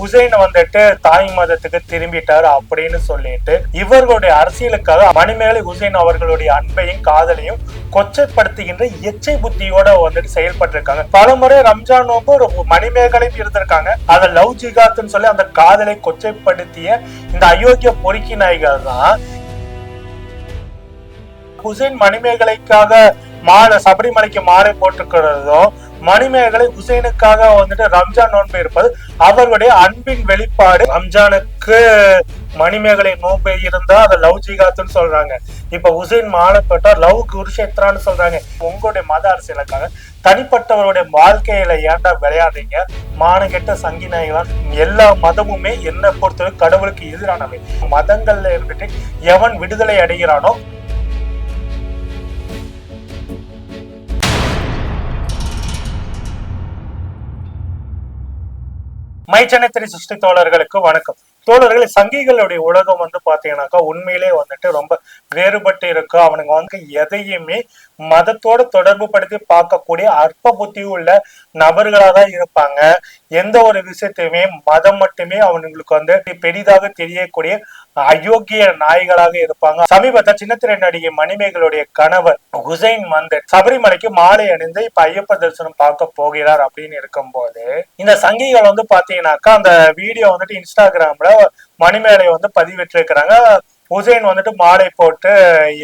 ஹுசைன் வந்துட்டு தாய் மதத்துக்கு திரும்பிட்டாரு அப்படின்னு சொல்லிட்டு இவர்களுடைய அரசியலுக்காக மணிமேலை ஹுசைன் அவர்களுடைய அன்பையும் காதலையும் கொச்சைப்படுத்துகின்ற எச்சை புத்தியோட வந்துட்டு செயல்பட்டிருக்காங்க. பலமுறை ரம்ஜான் நோம்பு ஒரு மணிமேகலையும் இருந்திருக்காங்க அதை லவ் ஜிகாத்துன்னு சொல்லி அந்த காதலை கொச்சைப்படுத்திய இந்த அயோக்கிய பொறுக்கி நாய்கள் தான் ஹுசைன் மணிமேகலைக்காக மாலை சபரிமலைக்கு மாலை போட்டிருக்கிறதும் மணிமேகலை ஹுசைனுக்காக வந்துட்டு ரம்ஜான் நோன்பு இருப்பது அவருடைய அன்பின் வெளிப்பாடு. ரம்ஜானுக்கு மணிமேகலை நோன்பு இருந்தா அதை லவ் ஜிகாத்துன்னு சொல்றாங்க. இப்ப ஹுசைன் மாலப்பட்டா லவ் குருஷேத்ரான்னு சொல்றாங்க. உங்களுடைய மத அரசியலுக்காக தனிப்பட்டவருடைய வாழ்க்கையில ஏன்டா விளையாடுறீங்க? மானகெட்ட சங்கி நாய்களா எல்லா மதமுமே என்ன பொறுத்தவரை கடவுளுக்கு எதிரானவை. மதங்கள்ல இருந்துட்டு எவன் விடுதலை அடைகிறானோ மை சென்னை சிருஷ்டி தோழர்களுக்கு வணக்கம். தோழர்கள் சங்கிகளுடைய உலகம் வந்து பாத்தீங்கன்னாக்கா உண்மையிலே வந்துட்டு ரொம்ப வேறுபட்டு இருக்கு. அவனுங்க வந்து எதையுமே மதத்தோட தொடர்பு படுத்தி பார்க்கக்கூடிய அற்ப புத்தி உள்ள நபர்களா தான் இருப்பாங்க. எந்த ஒரு விஷயத்தையுமே மதம் மட்டுமே அவனுங்களுக்கு வந்து பெரிதாக தெரியக்கூடிய அயோக்கிய நாய்களாக இருப்பாங்க. சமீபத்தில் சின்னத்திரை நடிகை மணிமேகலுடைய கணவர் ஹுசைன் வந்து சபரிமலைக்கு மாலை அணிந்து இப்ப ஐயப்ப தரிசனம் பார்க்க போகிறார் அப்படின்னு இருக்கும்போது இந்த சங்கிகள் வந்து பாத்தீங்கன்னாக்கா அந்த வீடியோ வந்துட்டு இன்ஸ்டாகிராம்ல மணிமேலை வந்து பதிவிட்டிருக்கிறாங்க. ஹுசைன் வந்துட்டு மாலை போட்டு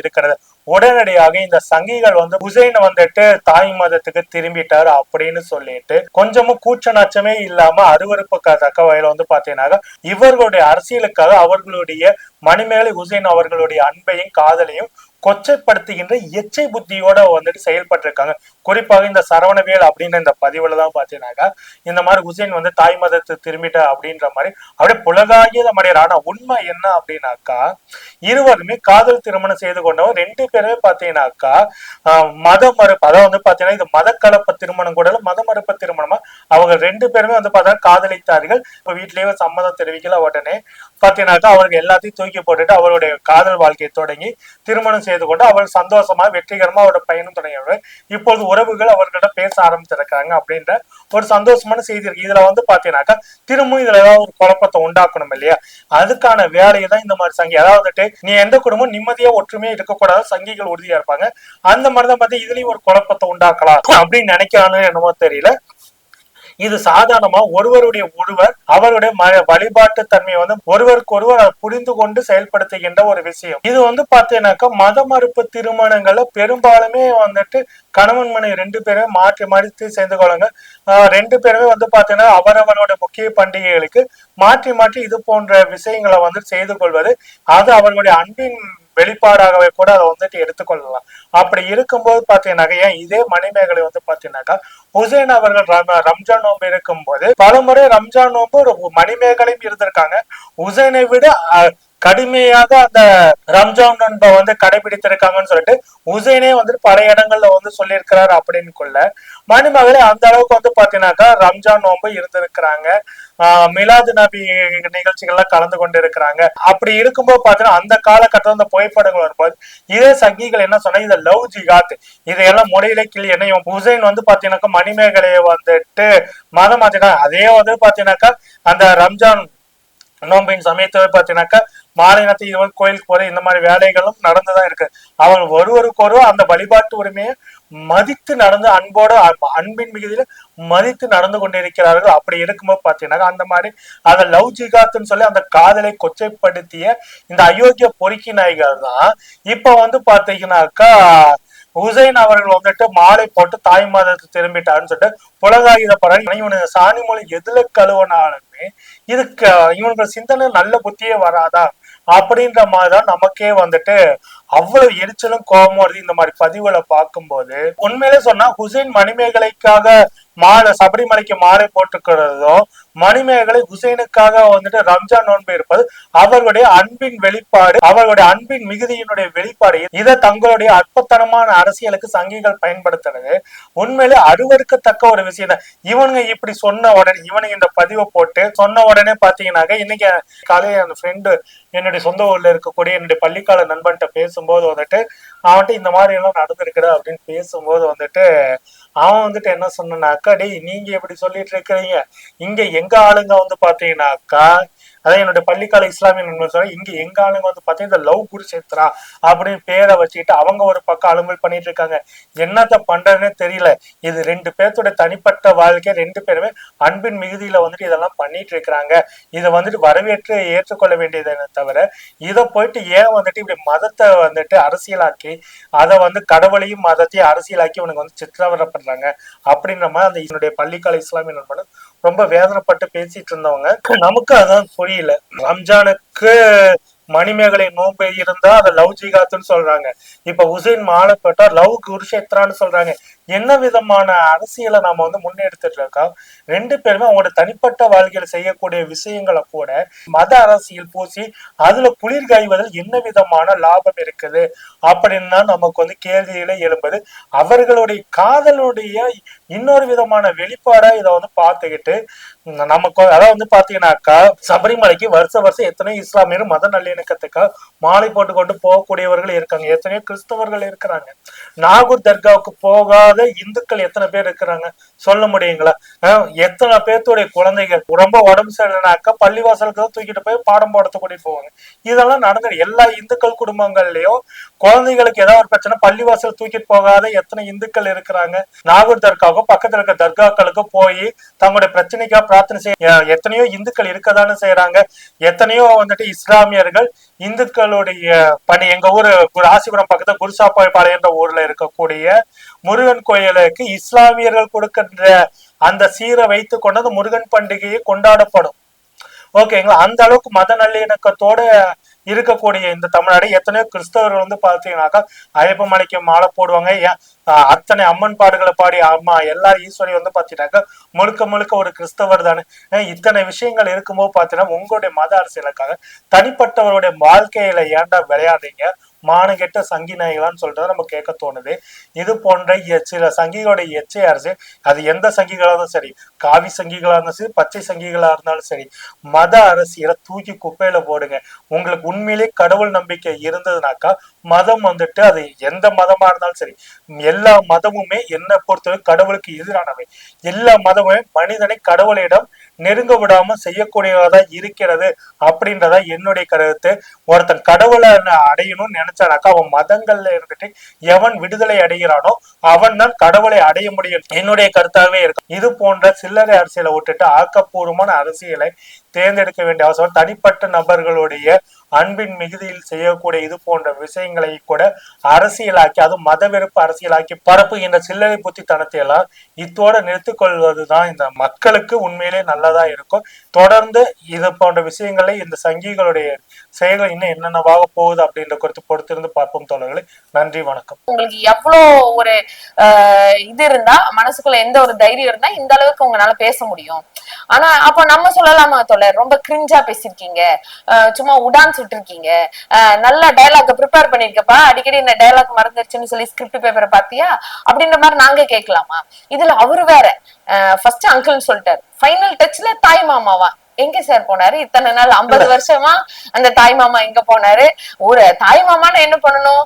இருக்கிறது. உடனடியாக இந்த சங்கிகள் வந்து ஹுசைன் வந்துட்டு தாய் மதத்துக்கு திரும்பிட்டாரு அப்படின்னு சொல்லிட்டு கொஞ்சமும் கூச்ச நாச்சமே இல்லாம அருவறுப்புக்க தக்க வகையில வந்து பாத்தீங்கன்னாக்கா இவர்களுடைய அரசியலுக்காக அவர்களுடைய மணிமேலை ஹுசைன் அவர்களுடைய அன்பையும் காதலையும் கொச்சைப்படுத்துகின்ற எச்சை புத்தியோட வந்துட்டு செயல்பட்டிருக்காங்க. குறிப்பாக இந்த சரவணவேல் அப்படின்ற இந்த பதிவுல தான் பாத்தீங்கன்னாக்கா இந்த மாதிரி ஹுசேன் வந்து தாய் மதத்தை திரும்பிட்ட அப்படின்ற மாதிரி அப்படியே புலகாகியத மடையார் ஆனா உண்மை என்ன அப்படின்னாக்கா இருவருமே காதல் திருமணம் செய்து கொண்டவர் ரெண்டு பேருமே பாத்தீங்கன்னாக்கா ஆஹ் மத மறுப்பு அதாவது வந்து பாத்தீங்கன்னா இது மத கலப்ப திருமணம் கூட மத மறுப்பு திருமணமா அவங்க ரெண்டு பேருமே வந்து பார்த்தா காதலித்தார்கள். இப்ப வீட்லயே சம்மதம் தெரிவிக்கல உடனே. பாத்தீங்கன்னாக்கா அவருக்கு எல்லாத்தையும் தூக்கி போட்டுட்டு அவருடைய காதல் வாழ்க்கையை தொடங்கி திருமணம் செய்து கொண்டு அவர் சந்தோஷமா வெற்றிகரமா அவரோட பயணம் தொடங்கியவர். இப்பொழுது உறவுகள் அவர்கிட்ட பேச ஆரம்பிச்சிருக்காங்க அப்படின்ற ஒரு சந்தோஷமான செய்தி இருக்கு. இதுல வந்து பாத்தீங்கன்னாக்கா திரும்பவும் இதுல ஏதாவது ஒரு குழப்பத்தை உண்டாக்கணும் இல்லையா? அதுக்கான வேலையை தான் இந்த மாதிரி சங்கி அதாவது நீ எந்த குடும்பம் நிம்மதியா ஒற்றுமையா இருக்கக்கூடாது சங்கிகள் உறுதியா இருப்பாங்க. அந்த மாதிரிதான் பார்த்து இதுலயும் ஒரு குழப்பத்தை உண்டாக்கலாம் அப்படின்னு நினைக்கிறானு என்னமோ தெரியல. இது சாதாரணமா ஒருவருடைய ஒருவர் அவருடைய ம- வழிபாட்டு தன்மையை வந்து ஒருவருக்கு ஒருவர் புரிந்து கொண்டு செயல்படுத்துகின்ற ஒரு விஷயம். இது வந்து பாத்தீங்கன்னாக்கா மத மறுப்பு திருமணங்கள்ல பெரும்பாலுமே வந்துட்டு கணவன் மனை ரெண்டு பேருமே மாற்றி மாற்றி சேர்ந்து கொள்ளுங்க ஆஹ் ரெண்டு பேருமே வந்து பாத்தீங்கன்னா அவரவரோட முக்கிய பண்டிகைகளுக்கு மாற்றி மாற்றி இது போன்ற விஷயங்களை வந்து செய்து கொள்வது அது அவர்களுடைய அன்பின் வெளிப்பாடாகவே கூட அதை வந்துட்டு எடுத்துக்கொள்ளலாம். அப்படி இருக்கும்போது பாத்தீங்கன்னாக்க ஏன் இதே மணிமேகலை வந்து பாத்தீங்கன்னாக்கா ஹுசைன் அவர்கள் ரம்- ரம்ஜான் இருக்கும் இருக்கும்போது பலமுறை ரம்ஜான் நோம்பு ஒரு மணிமேகலையும் இருந்திருக்காங்க. ஹுசைனை விட அஹ், கடுமையாக அந்த ரம்ஜான் நண்பை வந்து கடைபிடித்திருக்காங்கன்னு சொல்லிட்டு உசைனே வந்துட்டு பல இடங்கள்ல வந்து சொல்லியிருக்கிறாரு அப்படின்னு கொள்ள. மணிமகளே அந்த அளவுக்கு வந்து பாத்தீங்கன்னாக்கா ரம்ஜான் நோன்பு இருந்திருக்கிறாங்க. ஆஹ் மிலாது நபி நிகழ்ச்சிகள்லாம் கலந்து கொண்டு இருக்கிறாங்க அப்படி இருக்கும்போது பாத்தீங்கன்னா அந்த காலகட்டத்தில் அந்த புகைப்படங்கள் வரும்போது இதே சங்கிகள் என்ன சொன்னா இந்த லவ் ஜிகாத் இதையெல்லாம் முறையில கிளி. என்ன இவன் வந்து பாத்தீங்கன்னாக்கா மணிமேகலையை வந்துட்டு மதம் மாத்தினா அதே வந்து பாத்தீங்கன்னாக்கா அந்த ரம்ஜான் நோம்பின் சமயத்தில் பார்த்தீங்கன்னாக்கா மாலை நேரத்தில் இது வந்து கோயிலுக்கு போற இந்த மாதிரி வேலைகளும் நடந்துதான் இருக்கு. அவங்க ஒருவருக்கு அந்த வழிபாட்டு உரிமையை மதித்து நடந்து அன்போட அன்பின் மிகுதியில மதித்து நடந்து கொண்டிருக்கிறார்கள். அப்படி இருக்கும்போது பார்த்தீங்கன்னா அந்த மாதிரி அதை லவ் ஜிகாத்துன்னு சொல்லி அந்த காதலை கொச்சைப்படுத்திய இந்த அயோக்கிய பொறுக்கி நாய்கள் தான் இப்ப வந்து பாத்தீங்கன்னாக்கா ஹுசைன் அவர்கள் வந்துட்டு மாலை போட்டு தாய் மாதத்தை திரும்பிட்டாருன்னு சொல்லிட்டு புலகாயுத படம் இவனுக்கு சாணி மொழி எதுல கழுவனாலுமே இதுக்கு இவனுக்கு சிந்தனை நல்ல புத்தியே வராதா அப்படின்ற மாதிரிதான் நமக்கே வந்துட்டு அவ்வளவு எரிச்சலும் கோபமும் வருது இந்த மாதிரி பதிவுகளை பார்க்கும்போது. உண்மையிலே சொன்னா ஹுசைன் மணிமேகலைக்காக மாலை சபரிமலைக்கு மாலை போட்டுக்கிறதும் மணிமேகலை ஹுசைனுக்காக வந்துட்டு ரம்ஜான் நோன்பு இருப்பது அவர்களுடைய அன்பின் வெளிப்பாடு அவர்களுடைய அன்பின் மிகுதியினுடைய வெளிப்பாடு. இதை தங்களுடைய அற்பத்தனமான அரசியலுக்கு சங்கிகள் பயன்படுத்தினது. உண்மையிலே அருவருக்கத்தக்க ஒரு விஷயம் தான் இவனுங்க இப்படி சொன்ன உடனே இவனுங்க இந்த பதிவை போட்டு சொன்ன உடனே பாத்தீங்கன்னாக்க இன்னைக்கு காலையில அந்த ஃப்ரெண்டு என்னுடைய சொந்த ஊர்ல இருக்கக்கூடிய என்னுடைய பள்ளிக்கால நண்பன்கிட்ட பேசும்போது வந்துட்டு அவன்கிட்ட இந்த மாதிரி எல்லாம் நடந்திருக்குது அப்படின்னு பேசும்போது வந்துட்டு அவன் வந்துட்டு என்ன சொன்னாக்கா டேய் நீங்க எப்படி சொல்லிட்டு இருக்கிறீங்க. இங்க எங்க ஆளுங்க வந்து பாத்தீங்கன்னாக்கா அதான் என்னுடைய பள்ளிக்கால இஸ்லாமிய நண்பர் சொல்ற இங்க எங்க ஆளுங்க வந்து பாத்தீங்கன்னா இந்த லவ் குருஷேத்ரா அப்படின்னு பேரை வச்சுக்கிட்டு அவங்க ஒரு பக்கம் அலுமல் பண்ணிட்டு இருக்காங்க. என்னத்த பண்றதுன்னே தெரியல. இது ரெண்டு பேர்த்தோட தனிப்பட்ட வாழ்க்கை ரெண்டு பேருமே அன்பின் மிகுதியில வந்துட்டு இதெல்லாம் பண்ணிட்டு இருக்கிறாங்க. இதை வந்துட்டு வரவேற்று ஏற்றுக்கொள்ள வேண்டியதை தவிர இதை போயிட்டு ஏன் வந்துட்டு இப்படி மதத்தை வந்துட்டு அரசியலாக்கி அதை வந்து கடவுளையும் மதத்தையும் அரசியலாக்கி உனக்கு வந்து சித்திரவரப்படுறாங்க அப்படின்ற மாதிரி அந்த என்னுடைய பள்ளிக்கால இஸ்லாமிய நண்பனும் ரொம்ப வேதனைப்பட்டு பேசிட்டு இருந்தவங்க. நமக்கு அதான் புரியல. ரம்ஜானுக்கு மணிமேகலை நோன்பு இருந்தா அதை லவ் ஜிகாத்துன்னு சொல்றாங்க. இப்ப உசைன் மாலை லவ் குருஷேத்ரான்னு சொல்றாங்க. என்ன விதமான அரசியலை நாம வந்து முன்னெடுத்துட்டு இருக்கோம்? ரெண்டு பேருமே அவங்களோட தனிப்பட்ட வாழ்க்கையில செய்யக்கூடிய விஷயங்களை கூட மத அரசியல் பூசி அதுல குளிர் காய்வதில் என்ன விதமான லாபம் இருக்குது? அப்படின்னு நமக்கு வந்து கேள்வியில எழும்புது. அவர்களுடைய காதலுடைய இன்னொரு விதமான வெளிப்பாடா இதை வந்து பார்த்துக்கிட்டு நமக்கு அதாவது வந்து பாத்தீங்கன்னாக்கா சபரிமலைக்கு வருஷ வருஷம் எத்தனையோ இஸ்லாமியர் மத நல்லிணக்கத்துக்காக மாலை போட்டு கொண்டு போகக்கூடியவர்கள் இருக்காங்க. எத்தனையோ கிறிஸ்தவர்கள் இருக்கிறாங்க. நாகூர் தர்காவுக்கு போகாத இந்துக்கள் எத்தனை பேர் இருக்கிறாங்க? சொல்ல முடியுங்களா? எத்தனை பேர்த்துடைய குழந்தைகள்? ரொம்ப உடம்பு சரியில்லைனாக்கா பள்ளிவாசலுக்கு தான் தூக்கிட்டு போய் பாடம் போடத்து கூட்டிட்டு போவாங்க. இதெல்லாம் நடந்தது எல்லா இந்துக்கள் குடும்பங்கள்லயும் குழந்தைகளுக்கு ஏதாவது ஒரு பிரச்சனை பள்ளிவாசல் தூக்கிட்டு போகாத எத்தனை இந்துக்கள் இருக்கிறாங்க? நாகூர் தர்காவுக்கும் பக்கத்துல இருக்க தர்காக்களுக்கு போய் தங்களுடைய பிரச்சனைக்காக பிரார்த்தனை செய்ய எத்தனையோ இந்துக்கள் இருக்கதானே செய்யறாங்க எத்தனையோ வந்துட்டு இஸ்லாமியர்கள் இந்துக்களுடைய பணி எங்க ஊரு ராசிபுரம் பக்கத்துல குருசாப்பாளையன்ற ஊர்ல இருக்கக்கூடிய முருகன் கோயிலுக்கு இஸ்லாமியர்கள் கொடுக்கின்ற அந்த சீரை வைத்து கொண்டது முருகன் பண்டிகையை கொண்டாடப்படும். ஓகேங்களா? அந்த அளவுக்கு மத நல்லிணக்கத்தோட இருக்கக்கூடிய இந்த தமிழ்நாடு எத்தனையோ கிறிஸ்தவர்கள் வந்து பார்த்தீங்கன்னாக்கா ஐயப்ப மலைக்கு மாலை போடுவாங்க. ஏன் ஆஹ் அத்தனை அம்மன் பாடுகளை பாடி அம்மா எல்லாரும் ஈஸ்வரி வந்து பாத்தீங்கன்னாக்கா முழுக்க முழுக்க ஒரு கிறிஸ்தவர் தானே. இத்தனை விஷயங்கள் இருக்கும்போது பார்த்தீங்கன்னா உங்களுடைய மத அரசியலுக்காக தனிப்பட்டவருடைய வாழ்க்கையில ஏன்டா விளையாடுறீங்க? மானகெட்ட சங்கி நாய்களான்னு சொல்றதை நம்ம கேட்க தோணுது. இது போன்ற சில சங்கிகளுடைய எச்சை அரசு அது எந்த சங்கிகளாக இருந்தாலும் சரி காவி சங்கிகளாக இருந்தாலும் சரி பச்சை சங்கிகளா இருந்தாலும் சரி மத அரசியலை தூக்கி குப்பையில போடுங்க. உங்களுக்கு உண்மையிலே கடவுள் நம்பிக்கை இருந்ததுனாக்கா மதம் வந்துட்டு அது எந்த மதமா இருந்தாலும் சரி எல்லா மதமுமே என்னை பொறுத்தவரை கடவுளுக்கு எதிரானவை. எல்லா மதமுமே மனிதனை கடவுளிடம் நெருங்க விடாம செய்யக்கூடியதா இருக்கிறது அப்படின்றதா என்னுடைய கருத்து. ஒருத்தன் கடவுளை அடையணும்னு நினைச்சானாக்கா அவன் மதங்கள்ல இருந்துட்டு எவன் விடுதலை அடைகிறானோ அவன் தான் கடவுளை அடைய முடியும். என்னுடைய கருத்தாகவே இருக்கும் இது போன்ற சில்லறை அரசியலை விட்டுட்டு ஆக்கப்பூர்வமான அரசியலை தேர்ந்தெடுக்க வேண்டிய அவசியம் தனிப்பட்ட நபர்களுடைய அன்பின் மிகுதியில் செய்யக்கூடிய இது போன்ற விஷயங்களை கூட அரசியலாக்கி அது மத வெறுப்பு அரசியலாக்கி பரப்புகின்ற சில்லறை புத்தித்தனத்தை எல்லாம் இத்தோட நிறுத்துக்கொள்வதுதான் இந்த மக்களுக்கு உண்மையிலே நல்லதா இருக்கும். தொடர்ந்து இது போன்ற விஷயங்களை இந்த சங்கிகளுடைய செயல்கள் இன்னும் என்னென்னவாக போகுது அப்படின்ற குறித்து பொறுத்திருந்து பார்ப்போம் தோழர்களே. நன்றி வணக்கம். உங்களுக்கு எவ்வளோ ஒரு ஆஹ் இது இருந்தா மனசுக்குள்ள எந்த ஒரு தைரியம் இருந்தா இந்த அளவுக்கு உங்களால பேச முடியும். ஆனா அப்ப நம்ம சொல்லலாமா தோழர்? ரொம்ப கிரிஞ்சா பேசிருக்கீங்க சும்மா சும்மா உடான்ஸ் விட்டுருக்கீங்க நல்ல டயலாக் ப்ரிப்பேர் பண்ணிருக்கப்பா. அடிக்கடி இந்த டயலாக் மறந்துருச்சுன்னு சொல்லி ஸ்கிரிப்ட் பேப்பரை பாத்தியா அப்படின்ற மாதிரி நாங்க கேட்கலாமா? இதுல அவரு வேற. ஃபர்ஸ்ட் அங்கிள்னு சொல்லிட்டாரு. ஃபைனல் டச்ல தாய் மாமாவா? எங்க சார் போனாரு? இத்தனை நாள் ஐம்பது வருஷமா அந்த தாய் மாமா எங்க போனாரு? ஒரு தாய் மாமான்னு என்ன பண்ணணும்?